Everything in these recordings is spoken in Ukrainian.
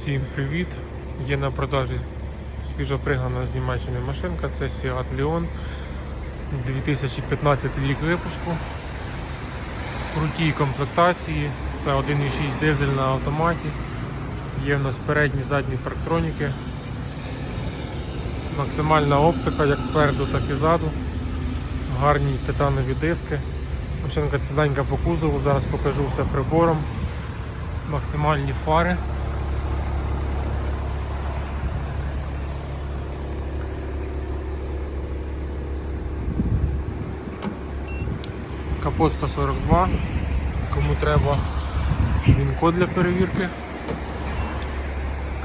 Всім привіт! Є на продажі свіжопригнана з Німеччини машинка. Це Seat Leon 2015 рік випуску. Крутій комплектації. Це 1.6 дизель на автоматі. Є в нас передні задні парктроніки. Максимальна оптика як спереду, так і ззаду. Гарні титанові диски. Машинка ціленька по кузову, зараз покажу все прибором. Максимальні фари. Капот 142. Кому треба він код для перевірки.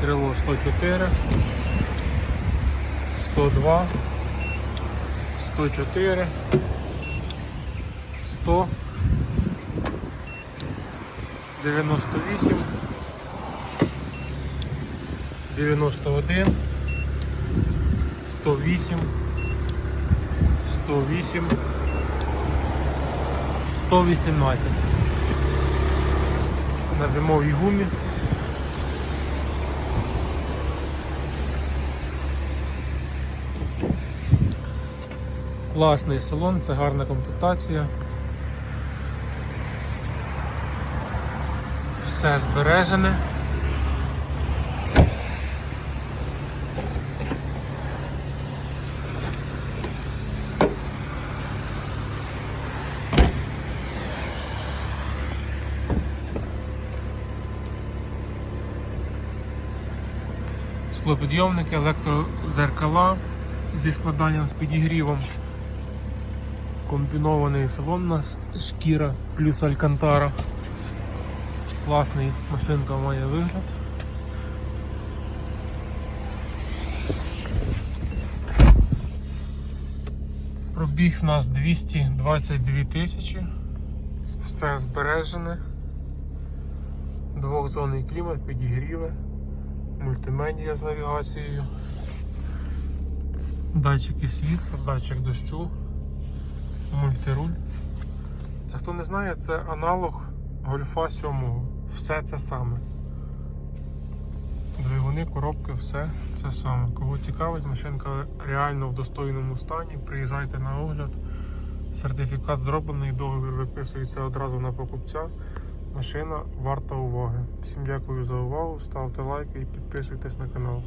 Крило 104, 102, 104, 100, 98, 91, 108, 108, 118. На зимовій гумі. Класний салон, це гарна комплектація. Все збережене. Склопідйомники, електрозеркала зі складанням з підігрівом. Комбінований салон у нас шкіра плюс алькантара. Класний машинка має вигляд. Пробіг в нас 222 тисячі. Все збережене. Двохзонний клімат, підігріви, мультимедіа з навігацією, датчики світла, датчик дощу, мультируль. Це хто не знає, це аналог Гольфа 7. Все це саме. Двигуни, коробки, все це саме. Кого цікавить, машинка реально в достойному стані. Приїжджайте на огляд. Сертифікат зроблений, договір виписується одразу на покупця. Машина варта уваги. Всім дякую за увагу. Ставте лайки і підписуйтесь на канал.